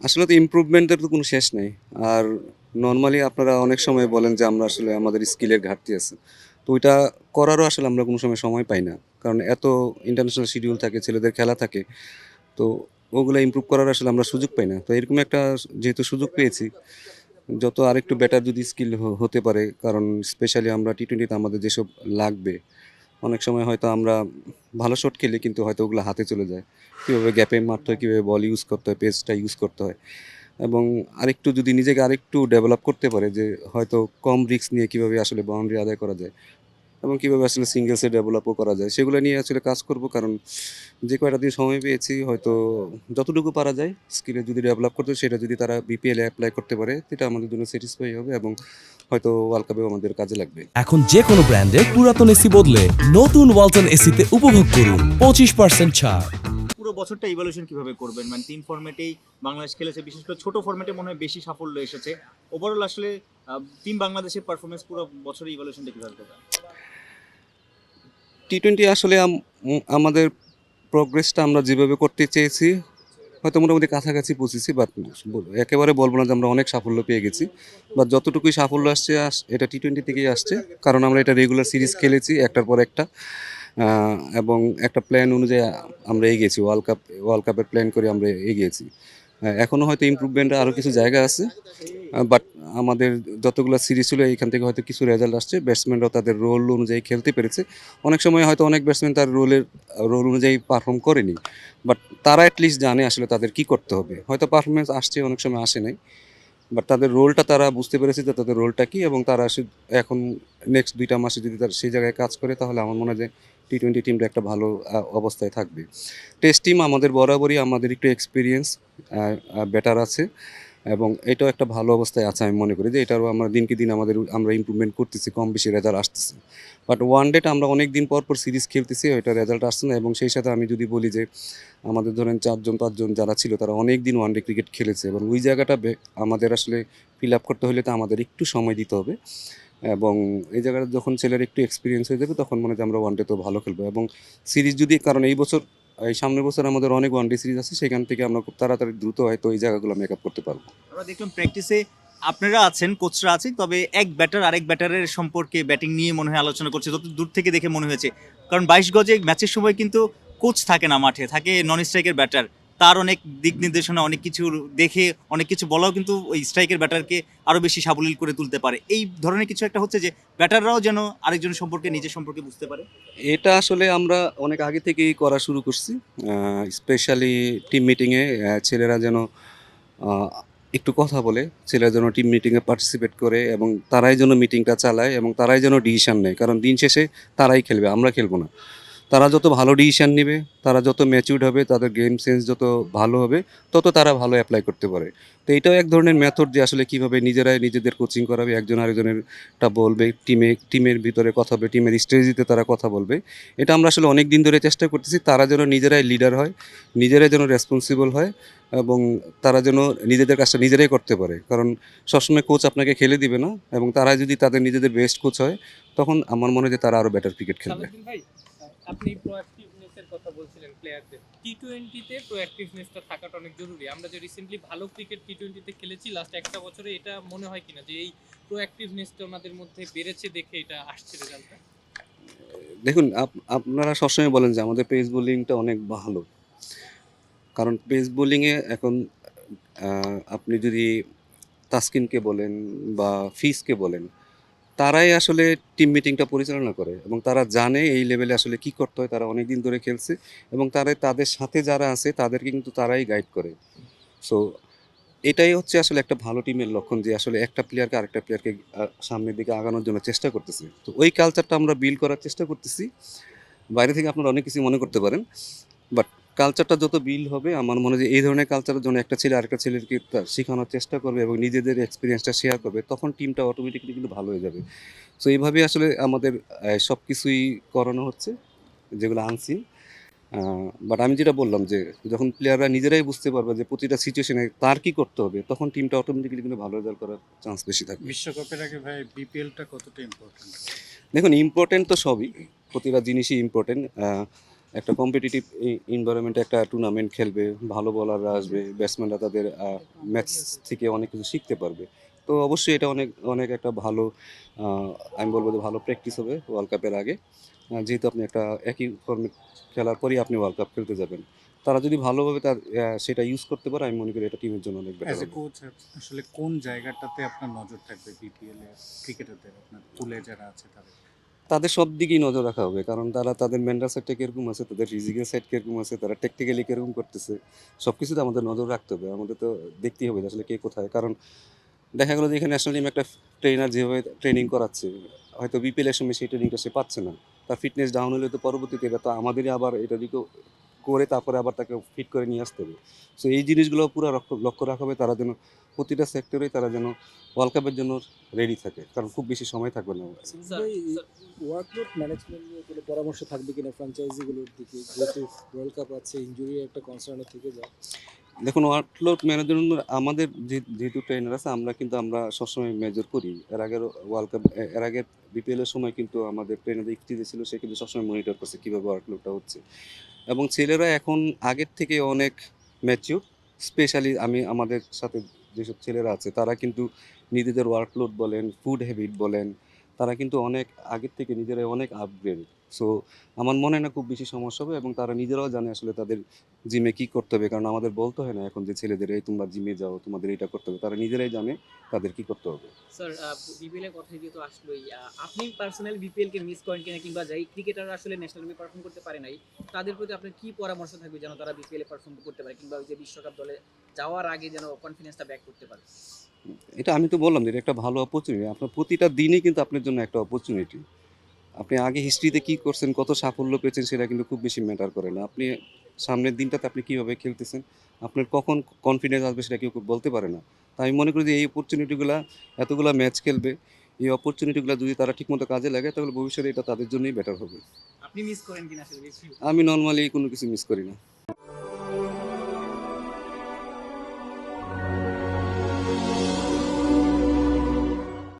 আসলে তো ইমপ্রুভমেন্টের তো কোনো শেষ নেই। আর নর্মালি আপনারা অনেক সময় বলেন যে আমরা আসলে আমাদের স্কিলের ঘাটতি আছে। তো ওইটা করারও আসলে আমরা কোনো সময় সময় পাই না। কারণ এত ইন্টারন্যাশনাল শিডিউল থাকে, ছেলেদের খেলা থাকে, তো ওগুলো ইমপ্রুভ করার আসলে আমরা সুযোগ পাই না। তো এরকম একটা যেহেতু সুযোগ পেয়েছি, যত আরেকটু বেটার যদি স্কিল হতে পারে, কারণ স্পেশালি আমরা টি টোয়েন্টিতে আমাদের যেসব লাগবে অনেক সময় হয়তো আমরা ভালো শট খেলি, কিন্তু হয়তো ওগুলো হাতে চলে যায়। কীভাবে গ্যাপে মারতে হয়, কীভাবে বল ইউজ করতে হয় পেজটা ইউজ করতে হয়। এবং আরেকটু যদি নিজেকে আরেকটু ডেভেলপ করতে পারে, যে হয়তো কম রিস্ক নিয়ে কীভাবে আসলে বাউন্ডারি আদায় করা যায় এবং কীভাবে আসলে সিঙ্গেলসে ডেভেলপও করা যায় সেগুলো নিয়ে আসলে কাজ করব। কারণ যে কয়টা দিন সময় পেয়েছি হয়তো যতটুকু পারা যায় স্কিলে যদি ডেভেলপ করতে সেটা যদি তারা বিপিএলে অ্যাপ্লাই করতে পারে সেটা আমাদের জন্য স্যাটিসফাই হবে এবং হয়তো ওয়ার্ল্ড কাপেও আমাদের কাজে লাগবে। এখন যে কোনো ব্র্যান্ডের পুরাতন এসি বদলে নতুন ওয়ালটন এসিতে উপভোগ করুন পঁচিশ পার্সেন্ট ছাড়। পুরো বছরটা ইভ্যালুয়েশন কীভাবে করবেন? মানে তিন ফরম্যাটেই বাংলাদেশ খেলেছে বিশেষ করে ছোট ফরম্যাটে মনে হয় বেশি সাফল্য এসেছে। ওভারঅল আসলে টিম বাংলাদেশের পারফরমেন্স পুরো বছরের ইভ্যালুয়েশনটা কীভাবে করবেন? টি টোয়েন্টি আসলে আমাদের প্রোগ্রেসটা আমরা যেভাবে করতে চেয়েছি, হয়তো মোটামুটি কাছাকাছি পৌঁছেছি বাট একেবারে বলব না যে আমরা অনেক সাফল্য পেয়ে গেছি বা যতটুকুই সাফল্য আসছে, আস- এটা টি টোয়েন্টি থেকেই আসছে, কারণ আমরা এটা রেগুলার সিরিজ খেলেছি, একটার পর একটা এবং একটা প্ল্যান অনুযায়ী আমরা এগিয়েছি ওয়ার্ল্ড কাপ ওয়ার্ল্ড কাপের প্ল্যান করে আমরা এগিয়েছি। আহ, এখনও হয়তো ইমপ্রুভমেন্টের আরও কিছু জায়গা আছে বাট আমাদের যতগুলো সিরিজ ছিল এইখান থেকে হয়তো কিছু রেজাল্ট আসছে। ব্যাটসম্যানরাও তাদের রোল অনুযায়ী খেলতে পেরেছে। অনেক সময় হয়তো অনেক ব্যাটসম্যান তার রোলের রোল অনুযায়ী পারফর্ম করেনি বাট তারা অ্যাটলিস্ট জানে আসলে তাদের কি করতে হবে। হয়তো পারফরমেন্স আসছে অনেক সময় আসে নাই বাট তাদের রোলটা তারা বুঝতে পেরেছে যে তাদের রোলটা কি এবং তারা এখন নেক্সট দুইটা মাসে যদি তারা সেই জায়গায় কাজ করে তাহলে আমার মনে হয় যে টি টোয়েন্টি টিমটা একটা ভালো অবস্থায় থাকবে। টেস্ট টিম আমাদের বরাবরই আমাদের একটু এক্সপিরিয়েন্স বেটার আছে এবং এটাও একটা ভালো অবস্থায় আছে আমি মনে করি যে এটারও আমরা দিনকে দিন আমাদের আমরা ইমপ্রুভমেন্ট করতেছি, কম বেশি রেজাল্ট আসতেছে। বাট ওয়ান ডেটা আমরা অনেক দিন পর পর সিরিজ খেলতেছি, ওইটা রেজাল্ট আসছে না এবং সেই সাথে আমি যদি বলি যে আমাদের ধরেন চারজন পাঁচজন যারা ছিল তারা অনেক দিন ওয়ান ডে ক্রিকেট খেলেছে এবং ওই জায়গাটা আমাদের আসলে ফিল আপ করতে হলে তো আমাদের একটু সময় দিতে হবে। এবং এই জায়গাটা যখন ছেলের একটু এক্সপিরিয়েন্স হয়ে যাবে, তখন মনে হয় আমরা ওয়ান ডে তো ভালো খেলব। এবং সিরিজ যদি, কারণ এই বছর, এই সামনের বছর আমাদের অনেক ওয়ান ডে সিরিজ আছে, সেখান থেকে আমরা খুব তাড়াতাড়ি দ্রুত হয়তো এই জায়গাগুলো মেক আপ করতে পারব। আমরা দেখলাম প্র্যাকটিসে আপনারা আছেন কোচরা আছেন, তবে এক ব্যাটার আরেক ব্যাটারের সম্পর্কে ব্যাটিং নিয়ে মনে হয় আলোচনা করছে যত দূর থেকে দেখে মনে হয়েছে। কারণ বাইশ গজে ম্যাচের সময় কিন্তু কোচ থাকে না মাঠে, থাকে নন স্ট্রাইকের ব্যাটার তার অনেক দিক নির্দেশনা, অনেক কিছু দেখে, অনেক কিছু বলাও কিন্তু ওই স্ট্রাইকের ব্যাটারকে আরও বেশি সাবলীল করে তুলতে পারে। এই ধরনের কিছু একটা হচ্ছে যে ব্যাটাররাও যেন আরেকজন সম্পর্কে, নিজের সম্পর্কে বুঝতে পারে। এটা আসলে আমরা অনেক আগে থেকেই করা শুরু করছি স্পেশালি টিম মিটিংয়ে ছেলেরা যেন একটু কথা বলে, ছেলেরা যেন টিম মিটিংয়ে পার্টিসিপেট করে এবং তারাই যেন মিটিংটা চালায় এবং তারাই যেন ডিসিশন নেয়, কারণ দিন শেষে তারাই খেলবে, আমরা খেলব না। তারা যত ভালো ডিসিশান নেবে, তারা যত ম্যাচিউর্ড হবে, তাদের গেম সেন্স যত ভালো হবে, তত তারা ভালো অ্যাপ্লাই করতে পারে। তো এটাও এক ধরনের মেথড যে আসলে কীভাবে নিজেরাই নিজেদের কোচিং করাবে, একজন আরেকজনেরটা বলবে টিমে টিমের ভিতরে কথা হবে টিমের স্ট্রেজিতে তারা কথা বলবে। এটা আমরা আসলে অনেক দিন ধরে চেষ্টা করতেছি, তারা যেন নিজেরাই লিডার হয়, নিজেরাই যেন রেসপন্সিবল হয় এবং তারা যেন নিজেদের কাজটা নিজেরাই করতে পারে। কারণ সবসময় কোচ আপনাকে খেলে দিবে না এবং তারা যদি তাদের নিজেদের বেস্ট কোচ হয়, তখন আমার মনে হয় যে তারা আরও বেটার ক্রিকেট খেলবে। আপনি প্রোঅ্যাক্টিভনেসের কথা বলছিলেন প্লেয়ারদের টি টোয়েন্টিতে প্রোঅ্যাক্টিভনেসটা থাকাটা অনেক জরুরি। আমরা যে রিসেন্টলি ভালো ক্রিকেট টি টোয়েন্টিতে খেলেছি লাস্ট একটা বছরে এটা মনে হয় কিনা যে এই প্রোঅ্যাক্টিভনেসটা ওনাদের মধ্যে বেড়েছে দেখে এটা আসছে রেজাল্টটা দেখুন, আপ- আপনারা সবসময় বলেন যে আমাদের পেস বোলিংটা অনেক ভালো। কারণ পেস বোলিংয়ে এখন আপনি যদি তাসকিনকে বলেন বা ফিসকে বলেন তারাই আসলে টিম মিটিংটা পরিচালনা করে এবং তারা জানে এই লেভেলে আসলে কি করতে হয়, তারা অনেক দিন ধরে খেলছে এবং তারা তাদের সাথে যারা আছে তাদেরকে কিন্তু তারাই গাইড করে। সো এটাই হচ্ছে আসলে একটা ভালো টিমের লক্ষণ যে আসলে একটা প্লেয়ারকে আরেকটা প্লেয়ারকে সামনের দিকে আগানোর জন্য চেষ্টা করতেছে। তো ওই কালচারটা আমরা বিল্ড করার চেষ্টা করতেছি। বাইরে থেকে আপনারা অনেক কিছু মনে করতে পারেন বাট কালচারটা যত বিল হবে আমার মনে হয় যে এই ধরনের কালচারের জন্য একটা ছেলে আরেকটা ছেলেকে শেখানোর চেষ্টা করবে এবং নিজেদের এক্সপিরিয়েন্সটা শেয়ার করবে তখন টিমটা অটোমেটিক্যালি কিন্তু ভালো হয়ে যাবে। সো এইভাবে আসলে আমাদের সব কিছুই করানো হচ্ছে যেগুলো আনছি বাট আমি যেটা বললাম যে যখন প্লেয়াররা নিজেরাই বুঝতে পারবে যে প্রতিটা সিচুয়েশনে তার কি করতে হবে তখন টিমটা অটোমেটিক্যালি কিন্তু ভালো রেজাল্ট করার চান্স বেশি থাকবে। বিশ্বকাপের আগে ভাই বিপিএলটা কতটা ইম্পর্টেন্ট দেখুন ইম্পর্টেন্ট তো সবই প্রতিটা জিনিসই ইম্পর্টেন্ট একটা কম্পিটিটিভ এনভায়রনমেন্টে একটা টুর্নামেন্ট খেলবে ভালো বলাররা আসবে ব্যাটসম্যানরা তাদের ম্যাচ থেকে অনেক কিছু শিখতে পারবে। তো অবশ্যই এটা অনেক অনেক একটা ভালো আমি বলব যে ভালো প্র্যাকটিস হবে ওয়ার্ল্ড কাপের আগে। যেহেতু আপনি একটা একই ফর্মেট খেলার পরই আপনি ওয়ার্ল্ড কাপ খেলতে যাবেন। তারা যদি ভালোভাবে তার সেটা ইউজ করতে পারে আমি মনে করি এটা টিমের জন্য অনেক বেটার কোচ আসলে কোন জায়গাটাতে আপনার নজর থাকবে বিপিএল এ ক্রিকেটারদের আপনার পুলে যারা আছে তাদের? তাদের সব দিকেই নজর রাখা হবে। কারণ তারা তাদের মেন্টাল সাইডটা কীরকম আছে, তাদের ফিজিক্যাল সাইড কীরকম আছে, তারা টেকনিক্যালি কীরকম করতেছে সব কিছুতে আমাদের নজর রাখতে হবে। আমাদের তো দেখতেই হবে আসলে কে কোথায়। কারণ দেখা গেলো যে এখানে ন্যাশনাল টিম একটা ট্রেনার যেভাবে ট্রেনিং করাচ্ছে, হয়তো বিপিএলের সময় সেই ট্রেনিংটা সে পাচ্ছে না। তার ফিটনেস ডাউন হলে তো পরবর্তীতে এটা তো আমাদেরই আবার এটা দিকেও করে তারপরে আবার তাকে ফিট করে নিয়ে আসতে হবে। সো এই জিনিসগুলো পুরো লক্ষ্য লক্ষ্য রাখা হবে তারা যেন প্রতিটা সেক্টরে তারা যেন ওয়ার্ল্ড কাপের জন্য রেডি থাকে। কারণ খুব বেশি সময় থাকবে না। স্যার ওয়ার্কলোড ম্যানেজমেন্ট নিয়ে কোনো পরামর্শ থাকবে কিনা ফ্র্যাঞ্চাইজিগুলোর দিকে? যেহেতু ওয়ার্ল্ড কাপ আছে ইনজুরি একটা কনসার্নও থেকে যায়। দেখুন ওয়ার্কলোড ম্যানেজমেন্ট আমাদের যে- যেহেতু ট্রেনার আছে আমরা কিন্তু আমরা সবসময় মেজর করি। এর আগের ওয়ার্ল্ড কাপ এর আগের বিপিএল এর সময় কিন্তু আমাদের ট্রেনার ইকটি যে ছিল সে কিন্তু সবসময় মনিটর করছে কীভাবে ওয়ার্কলোডটা হচ্ছে। এবং ছেলেরা এখন আগের থেকে অনেক ম্যাচিউর স্পেশালি আমি আমাদের সাথে যেসব ছেলেরা আছে, তারা কিন্তু নিজেদের ওয়ার্কলোড বলেন ফুড হ্যাবিট বলেন তারা কিন্তু অনেক আগের থেকে নিজেরাই অনেক আপগ্রেড সো আমার মনে হয় না খুব বেশি সমস্যা হবে এবং তারা নিজেরাও জানে আসলে তাদের জিমে কি করতে হবে। কারণ আমাদের বলতে হয় না এখন যে ছেলেদের, এই তোমরা জিমে যাও, তোমাদের এটা করতে হবে। তারা নিজেরাই জানে তাদের কি করতে হবে। স্যার বিপিএল এর কথা যেহেতু আসলোই আপনি পার্সোনাল বিপিএল কে মিস করেন কিনা কিংবা যাই ক্রিকেটাররা আসলে ন্যাশনাল টিমে পারফর্ম করতে পারে নাই, তাদের প্রতি আপনার কি পরামর্শ থাকবে যেন তারা বিপিএল এ পারফর্ম করতে পারে কিংবা ওই যে বিশ্বকাপ দলে যাওয়ার আগে যেন কনফিডেন্সটা ব্যাক করতে পারে? এটা আমি তো বললাম যে এটা একটা ভালো অপরচুনিটি আপনার প্রতিটা দিনই কিন্তু আপনার জন্য একটা অপরচুনিটি আপনি আগে হিস্ট্রিতে কি করছেন কত সাফল্য পেয়েছেন সেটা কিন্তু খুব বেশি ম্যাটার করে না। আপনি সামনের দিনটাতে আপনি কীভাবে খেলতেছেন আপনার কখন কনফিডেন্স আসবে সেটা কেউ বলতে পারে না। তাই আমি মনে করি যে এই অপরচুনিটিগুলো এতগুলো ম্যাচ খেলবে এই অপরচুনিটিগুলো যদি তারা ঠিকমতো কাজে লাগে তাহলে ভবিষ্যতে এটা তাদের জন্যই বেটার হবে। আপনি মিস করেন কিনা আমি নর্মালি কোনো কিছু মিস করি না।